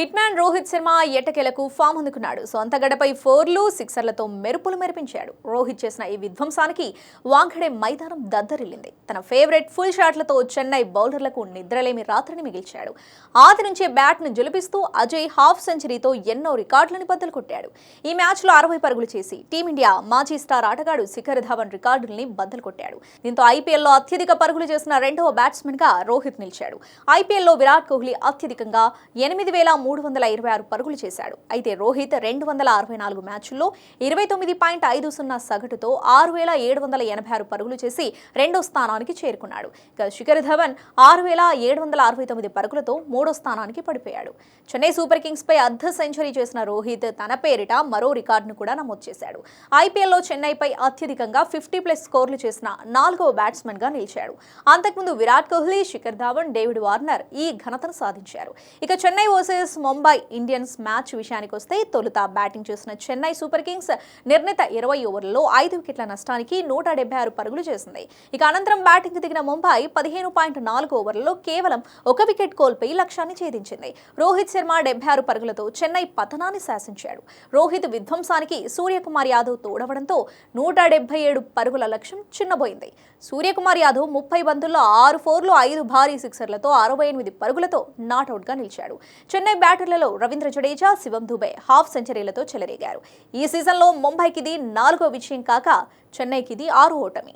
Hit man Rohit Sharma ఎటకెలకు form అందుకున్నాడు. సొంత గడపై ఫోర్లు సిక్సర్లతో మెరుపులు మెరిపించాడు. రోహిత్ చేసిన ఈ విధ్వంసానికి వాంఖడే మైదానం దద్దరిల్లింది. తన ఫేవరెట్ ఫుల్ షాట్లతో చెన్నై బౌలర్లకు నిద్రలేమి రాత్రిని మిగిల్చాడు. ఆది నుంచే బ్యాట్ను జులిపిస్తూ అజయ్ హాఫ్ సెంచరీతో ఎన్నో రికార్డులను బద్దలు కొట్టాడు. ఈ మ్యాచ్లో అరవై పరుగులు చేసి టీమిండియా మాజీ స్టార్ ఆటగాడు శిఖర్ ధవన్ రికార్డుల్ని బద్దలు కొట్టాడు. దీంతో ఐపీఎల్లో అత్యధిక పరుగులు చేసిన రెండవ బ్యాట్స్మెన్గా రోహిత్ నిలిచాడు. ఐపీఎల్లో విరాట్ కోహ్లీ అత్యధికంగా ఎనిమిది వేల మూడు వందల ఇరవై ఆరు పరుగులు చేశాడు. అయితే రోహిత్ రెండు వందల అరవై నాలుగు మ్యాచ్ల్లో ఇరవై తొమ్మిది పాయింట్ ఐదు సున్నా సగటుతో ఆరు వేల ఏడు వందల ఎనభై ఆరు పరుగులు చేసి రెండో స్థానానికి చేరుకున్నాడు. ఇక శిఖర్ ధవన్ ఆరు వేల ఏడు వందల అరవై తొమ్మిది పరుగులతో మూడో స్థానానికి పడిపోయాడు. చెన్నై సూపర్ కింగ్స్ పై అర్ధ సెంచరీ చేసిన రోహిత్ తన పేరిట మరో రికార్డును కూడా నమోదు చేశాడు. ఐపీఎల్లో చెన్నైపై అత్యధికంగా ఫిఫ్టీ ప్లస్ స్కోర్లు చేసిన నాలుగవ బ్యాట్స్మెన్గా నిలిచాడు. అంతకుముందు విరాట్ కోహ్లీ శిఖర్ ధావన్ డేవిడ్ వార్నర్ ఈ ఘనతను సాధించారు. ఇక Chennai versus Mumbai Indians match విషయానికి వస్తే తొలుత బ్యాటింగ్ చేసిన చెన్నై సూపర్ కింగ్స్ నిర్ణీత ఇరవై ఓవర్లలో ఐదు వికెట్ల నష్టానికి నూట ఆరు పరుగులు చేసింది. ఇక అనంతరం బ్యాటింగ్ దిగిన ముంబై పదిహేను పాయింట్ నాలుగు ఓవర్లలో కేవలం ఒక వికెట్ కోల్పోయి లక్ష్యాన్ని ఛేదించింది. రోహిత్ శర్మ డెబ్బై ఆరు పరుగులతో చెన్నై పతనాన్ని శాసించాడు. రోహిత్ విధ్వంసానికి సూర్యకుమార్ యాదవ్ తోడవడంతో నూట డెబ్బై ఏడు పరుగుల లక్ష్యం చిన్నబోయింది. సూర్యకుమార్ యాదవ్ ముప్పై బంతుల్లో ఆరు ఫోర్లు ఐదు భారీ సిక్సర్లతో అరవై ఎనిమిది పరుగులతో నాట్అవుట్గా నిలిచాడు. చెన్నై బ్యాటర్లలో రవీంద్ర జడేజా శివం దుబే హాఫ్ సెంచరీలతో చెలరేగారు. ఈ సీజన్లో ముంబైకిది నాలుగో విజయం కాక చెన్నైకిది ఆరు ఓటమి.